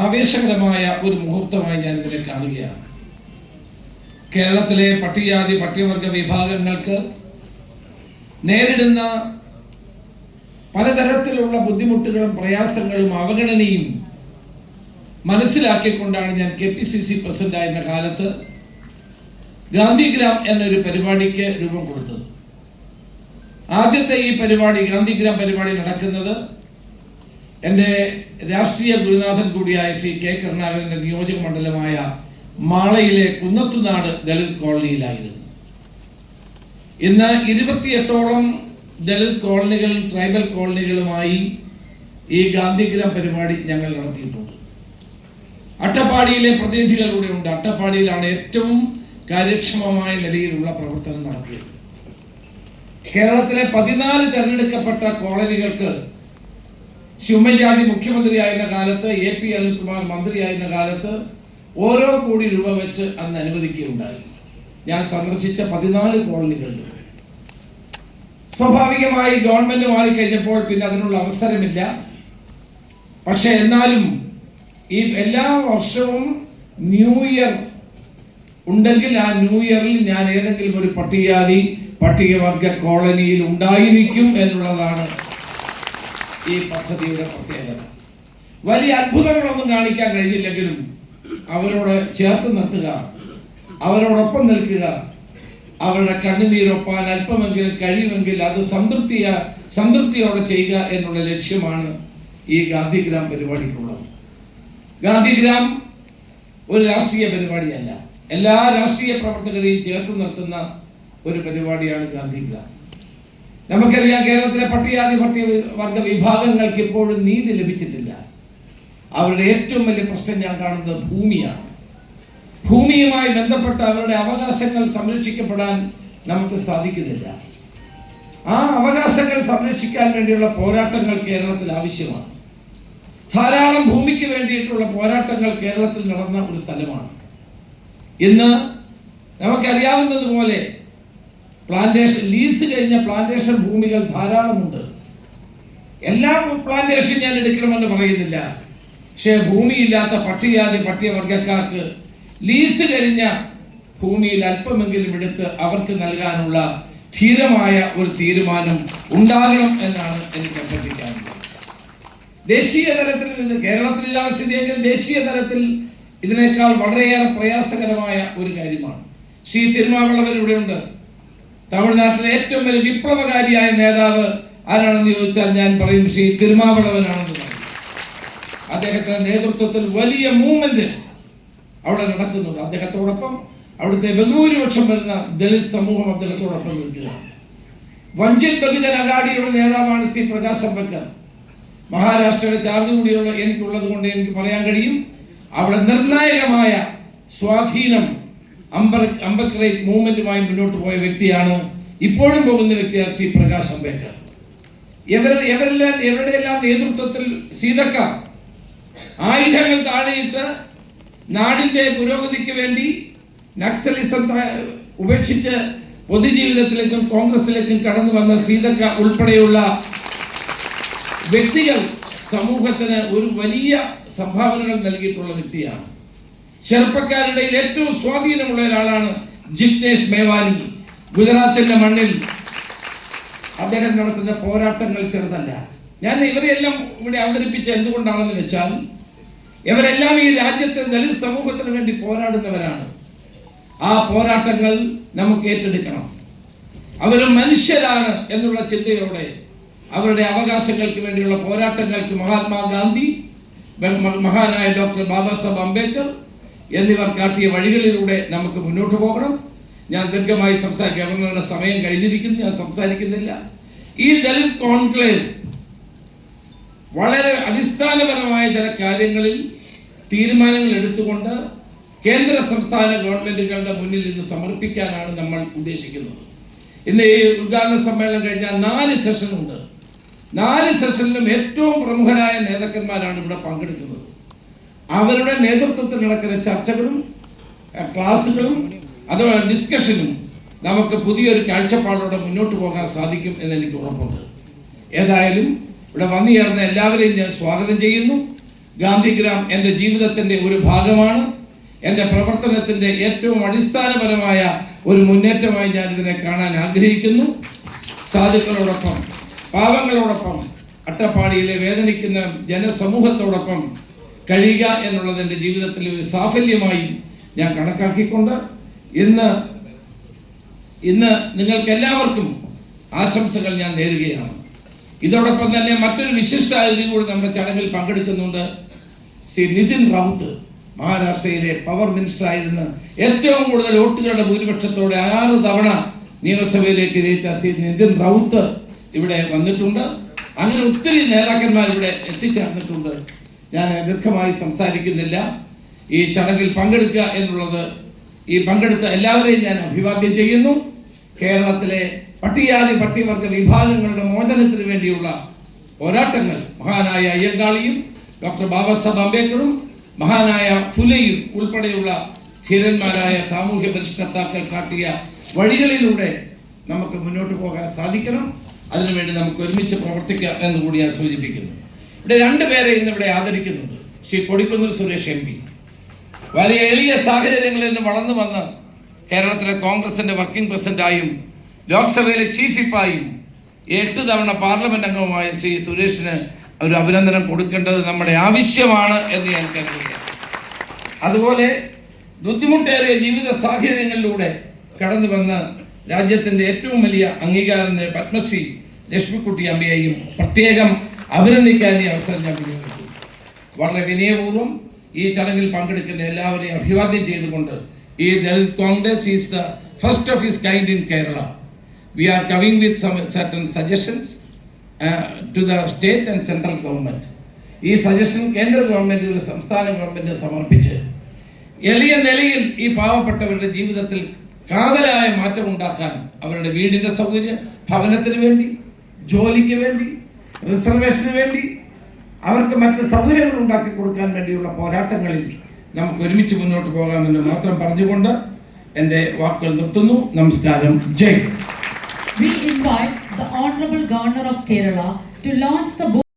ആവേശകരമായ ഒരു മുഹൂർത്തമായി ഞാൻ ഇതിനെ കാണുകയാണ്. കേരളത്തിലെ പട്ടികജാതി പട്ടികവർഗ വിഭാഗങ്ങൾക്ക് നേരിടുന്ന പലതരത്തിലുള്ള ബുദ്ധിമുട്ടുകളും പ്രയാസങ്ങളും അവഗണനയും മനസ്സിലാക്കിക്കൊണ്ടാണ് ഞാൻ K P C C president ആയിരുന്ന കാലത്ത് ഗാന്ധിഗ്രാം എന്നൊരു പരിപാടിക്ക് രൂപം കൊടുത്തത്. ആദ്യത്തെ ഈ പരിപാടി ഗാന്ധിഗ്രാം പരിപാടി നടക്കുന്നത് എന്റെ രാഷ്ട്രീയ ഗുരുനാഥൻ കൂടിയായ ശ്രീ കെ കരുണാകരന്റെ നിയോജക മണ്ഡലമായ മാളയിലെ കുന്നത്തുനാട് ദളിത് കോളനിയിലായിരുന്നു. ഇന്ന് ഇരുപത്തിയെട്ടോളം ദളിത് കോളനികളും ട്രൈബൽ കോളനികളുമായി ഈ ഗാന്ധിഗ്രാം പരിപാടി ഞങ്ങൾ നടത്തിയിട്ടുണ്ട്. അട്ടപ്പാടിയിലെ പ്രതിനിധികളിലൂടെ ഉണ്ട്. അട്ടപ്പാടിയിലാണ് ഏറ്റവും കാര്യക്ഷമമായ നിലയിലുള്ള പ്രവർത്തനം നടത്തിയത്. കേരളത്തിലെ പതിനാല് തെരഞ്ഞെടുക്കപ്പെട്ട കോളനികൾക്ക് ശിവമല്യാണ്ടി മുഖ്യമന്ത്രിയായിരുന്ന കാലത്ത് എ പി അനിൽകുമാർ മന്ത്രിയായിരുന്ന കാലത്ത് ഓരോ കോടി രൂപ വെച്ച് അന്ന് അനുവദിക്കുകയുണ്ടായി. ഞാൻ സന്ദർശിച്ച പതിനാല് കോളനികളിൽ സ്വാഭാവികമായി ഗവൺമെന്റ് മാറിക്കഴിഞ്ഞപ്പോൾ പിന്നെ അതിനുള്ള അവസരമില്ല. പക്ഷെ എന്നാലും ഈ എല്ലാ വർഷവും ന്യൂ ഇയർ ഉണ്ടെങ്കിൽ ആ ന്യൂ ഇയറിൽ ഞാൻ ഏതെങ്കിലും ഒരു പട്ടികജാതി പട്ടികവർഗ കോളനിയിൽ ഉണ്ടായിരിക്കും എന്നുള്ളതാണ് ഈ പദ്ധതിയുടെ പ്രത്യേകത. വലിയ അത്ഭുതങ്ങളൊന്നും കാണിക്കാൻ കഴിഞ്ഞില്ലെങ്കിലും അവരോട് ചേർത്ത് നിർത്തുക അവരോടൊപ്പം നിൽക്കുക അവരുടെ കണ്ണുനീരൊപ്പാൻ അല്പമെങ്കിലും കഴിയുമെങ്കിൽ അത് സംതൃപ്തിയ സംതൃപ്തിയോടെ ചെയ്യുക എന്നുള്ള ലക്ഷ്യമാണ് ഈ ഗാന്ധിഗ്രാം പരിപാടിക്കുള്ളത്. ഗാന്ധിഗ്രാം ഒരു രാഷ്ട്രീയ പരിപാടിയല്ല. എല്ലാ രാഷ്ട്രീയ പ്രവർത്തകരെയും ചേർത്ത് നിർത്തുന്ന ഒരു പരിപാടിയാണ് ഗാന്ധിഗ്രാം. നമുക്കറിയാം കേരളത്തിലെ പട്ടികാതി പട്ടിക വർഗ വിഭാഗങ്ങൾക്ക് ഇപ്പോഴും നീതി ലഭിച്ചിട്ടില്ല. അവരുടെ ഏറ്റവും വലിയ പ്രശ്നം ഞാൻ കാണുന്നത് ഭൂമിയാണ്. ഭൂമിയുമായി ബന്ധപ്പെട്ട അവരുടെ അവകാശങ്ങൾ സംരക്ഷിക്കപ്പെടാൻ നമുക്ക് സാധിക്കുന്നില്ല. ആ അവകാശങ്ങൾ സംരക്ഷിക്കാൻ വേണ്ടിയുള്ള പോരാട്ടങ്ങൾ കേരളത്തിൽ ആവശ്യമാണ്. ധാരാളം ഭൂമിക്ക് വേണ്ടിയിട്ടുള്ള പോരാട്ടങ്ങൾ കേരളത്തിൽ നടന്ന ഒരു സ്ഥലമാണ്. ഇന്ന് നമുക്കറിയാവുന്നതുപോലെ പ്ലാന്റേഷൻ ലീസ് കഴിഞ്ഞ പ്ലാന്റേഷൻ ഭൂമികൾ ധാരാളമുണ്ട്. എല്ലാ പ്ലാന്റേഷൻ ഞാൻ എടുക്കണമെന്ന് പറയുന്നില്ല. പക്ഷേ ഭൂമിയില്ലാത്ത പട്ടികജാതി പട്ടികവർഗക്കാർക്ക് ലീസ് കഴിഞ്ഞ ഭൂമിയിൽ അല്പമെങ്കിലും എടുത്ത് അവർക്ക് നൽകാനുള്ള ധീരമായ ഒരു തീരുമാനം ഉണ്ടാകണം എന്നാണ് എനിക്ക് അഭ്യർത്ഥിക്കാനുള്ളത്. ദേശീയ തലത്തിൽ ഇത് കേരളത്തിലാണ് സ്ഥിതിയെങ്കിൽ ദേശീയ തലത്തിൽ ഇതിനേക്കാൾ വളരെയേറെ പ്രയാസകരമായ ഒരു കാര്യമാണ്. ശ്രീ തിരുമാവളവൻ ഇവിടെയുണ്ട്. തമിഴ്നാട്ടിലെ ഏറ്റവും വലിയ വിപ്ലവകാരിയായ നേതാവ് ആരാണെന്ന് ചോദിച്ചാൽ ഞാൻ പറയും ശ്രീ തിരുമാവളവനാണെന്ന് പറയും. അദ്ദേഹത്തിന്റെ നേതൃത്വത്തിൽ വലിയ മൂവ്മെന്റ് അവിടെ നടക്കുന്നുണ്ട്. അദ്ദേഹത്തോടൊപ്പം അവിടുത്തെ ബഹുഭൂരിപക്ഷം വരുന്ന ദളിത് സമൂഹം അദ്ദേഹത്തോടൊപ്പം നിൽക്കുകയാണ്. വഞ്ചിൽ ബഹുജൻ അഗാഡിയുടെ നേതാവാണ് ശ്രീ പ്രകാശ് അംബേദ്കർ. മഹാരാഷ്ട്രയുടെ ചാർജ് കൂടിയുള്ള എനിക്കുള്ളത് കൊണ്ട് എനിക്ക് പറയാൻ കഴിയും. അവിടെ നിർണായകമായ സ്വാധീനം അംബർ മൂവ്മെന്റുമായി മുന്നോട്ട് പോയ വ്യക്തിയാണ് ഇപ്പോഴും പോകുന്ന വ്യക്തിയാണ് ശ്രീ പ്രകാശ് അംബേദ്കർ. ഇവർ ഇവരെല്ലാം നേതൃത്വത്തിൽ സീതക്ക ആയുധങ്ങൾ താഴെയിട്ട് നാടിന്റെ പുരോഗതിക്ക് വേണ്ടി നക്സലിസം ഉപേക്ഷിച്ച് പൊതുജീവിതത്തിലേക്കും കോൺഗ്രസിലേക്കും കടന്നു വന്ന സീതക്ക ഉൾപ്പെടെയുള്ള വ്യക്തികൾ സമൂഹത്തിന് ഒരു വലിയ സംഭാവനകൾ നൽകിയിട്ടുള്ള വ്യക്തിയാണ്. ചെറുപ്പക്കാരുടെ ഏറ്റവും സ്വാധീനമുള്ള ഒരാളാണ് ജിഗ്നേഷ് മേവാനി ഗുജറാത്തിന്റെ മണ്ണിൽ അദ്ദേഹം നടത്തുന്ന പോരാട്ടങ്ങൾ ചെറുതല്ല. ഞാൻ ഇവരെല്ലാം ഇവിടെ അവതരിപ്പിച്ച എന്തുകൊണ്ടാണെന്ന് വെച്ചാൽ ഇവരെല്ലാം ഈ രാജ്യത്തെ ദളിത് സമൂഹത്തിന് വേണ്ടി പോരാടുന്നവരാണ്. ആ പോരാട്ടങ്ങൾ നമുക്ക് ഏറ്റെടുക്കണം. അവർ മനുഷ്യരാണ് എന്നുള്ള ചിന്തയോടെ അവരുടെ അവകാശങ്ങൾക്ക് വേണ്ടിയുള്ള പോരാട്ടങ്ങൾക്ക് മഹാത്മാഗാന്ധി മഹാനായ ഡോക്ടർ ബാബാ സാഹബ് അംബേദ്കർ എന്നിവർ കാട്ടിയ വഴികളിലൂടെ നമുക്ക് മുന്നോട്ട് പോകണം. ഞാൻ ദീർഘമായി സംസാരിക്കും. സമയം കഴിഞ്ഞിരിക്കുന്നു. ഞാൻ സംസാരിക്കുന്നില്ല. ഈ ദളിത് കോൺക്ലേവ് വളരെ അടിസ്ഥാനപരമായ ചില കാര്യങ്ങളിൽ തീരുമാനങ്ങൾ എടുത്തുകൊണ്ട് കേന്ദ്ര സംസ്ഥാന ഗവൺമെന്റുകളുടെ മുന്നിൽ ഇത് സമർപ്പിക്കാനാണ് നമ്മൾ ഉദ്ദേശിക്കുന്നത്. ഇന്ന് ഈ ഉദ്ഘാടന സമ്മേളനം കഴിഞ്ഞാൽ നാല് സെഷനുണ്ട്. നാല് സെഷനിലും ഏറ്റവും പ്രമുഖരായ നേതാക്കന്മാരാണ് ഇവിടെ പങ്കെടുക്കുന്നത്. അവരുടെ നേതൃത്വത്തിൽ നടക്കുന്ന ചർച്ചകളും ക്ലാസ്സുകളും അഥവാ ഡിസ്കഷനും നമുക്ക് പുതിയൊരു കാഴ്ചപ്പാടോടെ മുന്നോട്ട് പോകാൻ സാധിക്കും എന്ന് എനിക്ക് ഉറപ്പുണ്ട്. ഏതായാലും ഇവിടെ വന്നു ചേർന്ന എല്ലാവരെയും ഞാൻ സ്വാഗതം ചെയ്യുന്നു. ഗാന്ധിഗ്രാം എന്റെ ജീവിതത്തിന്റെ ഒരു ഭാഗമാണ്. എന്റെ പ്രവർത്തനത്തിന്റെ ഏറ്റവും അടിസ്ഥാനപരമായ ഒരു മുന്നേറ്റമായി ഞാൻ ഇതിനെ കാണാൻ ആഗ്രഹിക്കുന്നു. സാധുക്കളോടൊപ്പം പാവങ്ങളോടൊപ്പം അട്ടപ്പാടിയിലെ വേദനിക്കുന്ന ജനസമൂഹത്തോടൊപ്പം കഴിയുക എന്നുള്ളത് എന്റെ ജീവിതത്തിലെ ഒരു സാഫല്യമായി ഞാൻ കണക്കാക്കിക്കൊണ്ട് ഇന്ന് ഇന്ന് നിങ്ങൾക്ക് എല്ലാവർക്കും ആശംസകൾ ഞാൻ നേരുകയാണ്. ഇതോടൊപ്പം തന്നെ മറ്റൊരു വിശിഷ്ട അതിഥി കൂടി നമ്മുടെ ചടങ്ങിൽ പങ്കെടുക്കുന്നുണ്ട് ശ്രീ നിതിൻ റൗത്ത് മഹാരാഷ്ട്രയിലെ പവർ മിനിസ്റ്റർ ആയിരുന്ന ഏറ്റവും കൂടുതൽ വോട്ടുകളുടെ ഭൂരിപക്ഷത്തോടെ ആറ് തവണ നിയമസഭയിലേക്ക് ജയിച്ച ശ്രീ നിതിൻ റൗത്ത് ഇവിടെ വന്നിട്ടുണ്ട്. അങ്ങനെ ഒത്തിരി നേതാക്കന്മാർ ഇവിടെ എത്തിച്ചേർന്നിട്ടുണ്ട്. ഞാൻ ദീർഘമായി സംസാരിക്കുന്നില്ല. ഈ ചടങ്ങിൽ പങ്കെടുക്കുക എന്നുള്ളത് ഈ പങ്കെടുത്ത എല്ലാവരെയും ഞാൻ അഭിവാദ്യം ചെയ്യുന്നു. കേരളത്തിലെ പട്ടികജാതി പട്ടികവർഗ വിഭാഗങ്ങളുടെ മോചനത്തിന് വേണ്ടിയുള്ള പോരാട്ടങ്ങൾ മഹാനായ അയ്യങ്കാളിയും ഡോക്ടർ ബാബാസാഹബ് അംബേദ്കറും മഹാനായ ഫുലയും ഉൾപ്പെടെയുള്ള ധീരന്മാരായ സാമൂഹ്യ പരിഷ്കർത്താക്കൾ കാട്ടിയ വഴികളിലൂടെ നമുക്ക് മുന്നോട്ട് പോകാൻ സാധിക്കണം. അതിനുവേണ്ടി നമുക്ക് ഒരുമിച്ച് പ്രവർത്തിക്കാം എന്ന് കൂടി ഞാൻ സൂചിപ്പിക്കുന്നു. ഇവിടെ രണ്ടുപേരെ ഇന്ന് ഇവിടെ ആദരിക്കുന്നുണ്ട്. Shri Kodikunnil Suresh M P. വലിയ എളിയ സാഹചര്യങ്ങളിൽ നിന്ന് വളർന്നു വന്ന് കേരളത്തിലെ കോൺഗ്രസിന്റെ വർക്കിംഗ് പ്രസിഡന്റായും ലോക്സഭയിലെ ചീഫ് വിപ്പായും എട്ട് തവണ പാർലമെന്റ് അംഗവുമായ ശ്രീ സുരേഷിന് ഒരു അഭിനന്ദനം കൊടുക്കേണ്ടത് നമ്മുടെ ആവശ്യമാണ് എന്ന് ഞാൻ കരുതുകയാണ് അതുപോലെ ബുദ്ധിമുട്ടേറിയ ജീവിത സാഹചര്യങ്ങളിലൂടെ കടന്നു വന്ന് രാജ്യത്തിന്റെ ഏറ്റവും വലിയ അംഗീകാരം പത്മശ്രീ ലക്ഷ്മിക്കുട്ടി അമ്മയെയും പ്രത്യേകം അഭിനന്ദിക്കാൻ ഈ അവസരം ഞാൻ വിനിയോഗിക്കുന്നു. വളരെ വിനയപൂർവം ഈ ചടങ്ങിൽ പങ്കെടുക്കുന്ന എല്ലാവരെയും അഭിവാദ്യം ചെയ്തുകൊണ്ട് ഈ Dalit Congress is the first of his kind in Kerala we are coming with some certain suggestions to the state and central government ഈ സജഷൻ കേന്ദ്ര ഗവൺമെന്റ് സംസ്ഥാന ഗവൺമെന്റ് സമർപ്പിച്ച് എളിയ നിലയിൽ ഈ പാവപ്പെട്ടവരുടെ ജീവിതത്തിൽ കാതലായ മാറ്റം ഉണ്ടാക്കാൻ അവരുടെ വീടിന്റെ സൗകര്യം ഭവനത്തിന് വേണ്ടി ജോലിക്ക് വേണ്ടി റിസർവേഷന് വേണ്ടി അവർക്ക് മറ്റ് സൗകര്യങ്ങൾ ഉണ്ടാക്കി കൊടുക്കാൻ വേണ്ടിയുള്ള പോരാട്ടങ്ങളിൽ നമുക്ക് ഒരുമിച്ച് മുന്നോട്ട് പോകാമെന്ന് മാത്രം പറഞ്ഞുകൊണ്ട് എന്റെ വാക്കുകൾ നിർത്തുന്നു നമസ്കാരം ജയ് invite the Honorable Governor of Kerala to launch the book.